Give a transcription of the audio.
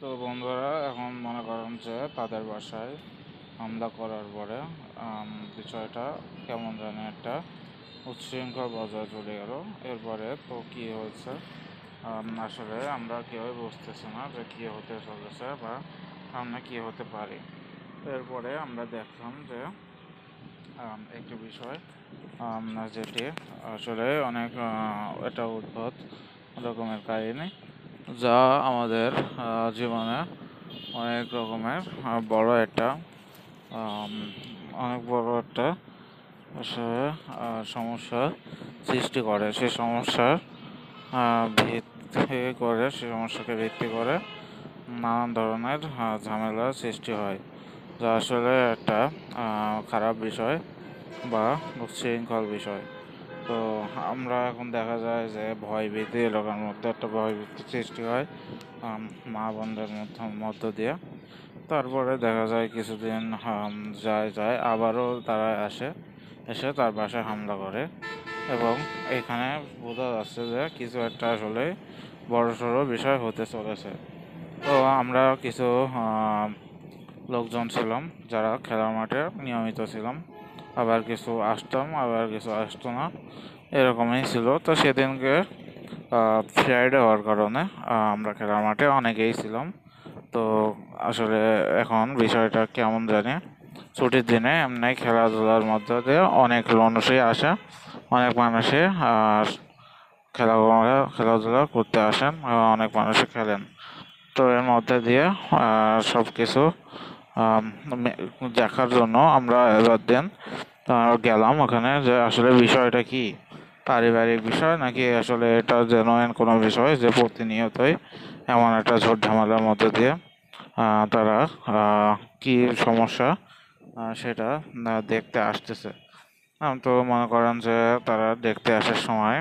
তো বন্ধুরা, এখন মনে করেন যে তাদের বাসায় হামলা করার পরে বিষয়টা কেমন জানি একটা উচ্ছৃঙ্খল পর্যায়ে চলে গেল। এরপরে তো কি হয়েছে? আসলে আমরা কেউই বুঝতেছি না যে কী হতে চলেছে বা সামনে কী হতে পারে। এরপরে আমরা দেখলাম যে একটি বিষয় যেটি আসলে অনেক এটা উদ্ভট রকমের কাহিনী। যা আমাদের জীবনে অনেক রকমের বড় একটা অনেক বড় একটা সমস্যার সৃষ্টি করে। সেই সমস্যার ভিত্তি করে সেই সমস্যাকে ভিত্তি করে নানান ধরনের ঝামেলার সৃষ্টি হয়, যা আসলে একটা খারাপ বিষয় বা উচ্ছৃঙ্খল বিষয়। তো আমরা এখন দেখা যায় যে ভয় ভীতি এলাকার মধ্যে একটা ভয় ভীতি সৃষ্টি হয় মা বোনদের মধ্য মধ্য দিয়ে। তারপরে দেখা যায় কিছুদিন যায় যায় আবারও তারা আসে, এসে তার বাসায় হামলা করে এবং এখানে বোঝা যাচ্ছে যে কিছু একটা আসলে বড় সড়ো বিষয় হতে চলেছে। তো আমরা কিছু লোকজন ছিলাম যারা খেলার মাঠে নিয়মিত ছিলাম। আবার কিছু আসতাম, আবার কিছু আসতো না। এরকমই ছিল। তো সেদিনকে ফ্রাইডে হওয়ার কারণে আমরা খেলার মাঠে অনেকেই ছিলাম। তো আসলে এখন বিষয়টা কেমন জানি, ছুটির দিনে এমনি খেলাধুলার মধ্যে দিয়ে অনেক মানুষই আসে, অনেক মানুষই খেলাধুলা খেলাধুলা করতে আসেন অনেক মানুষই খেলেন। তো এর মধ্যে দিয়ে সব কিছু দেখার জন্য আমরা এবার দিন গেলাম ওখানে যে আসলে বিষয়টা কি? পারিবারিক বিষয় নাকি আসলে এটা জেনুইন কোনো বিষয় যে প্রতিনিয়তই এমন একটা ঝোড় ঝামেলার মধ্যে দিয়ে তারা কি সমস্যা সেটা দেখতে আসতেছে। তো মনে করেন যে তারা দেখতে আসার সময়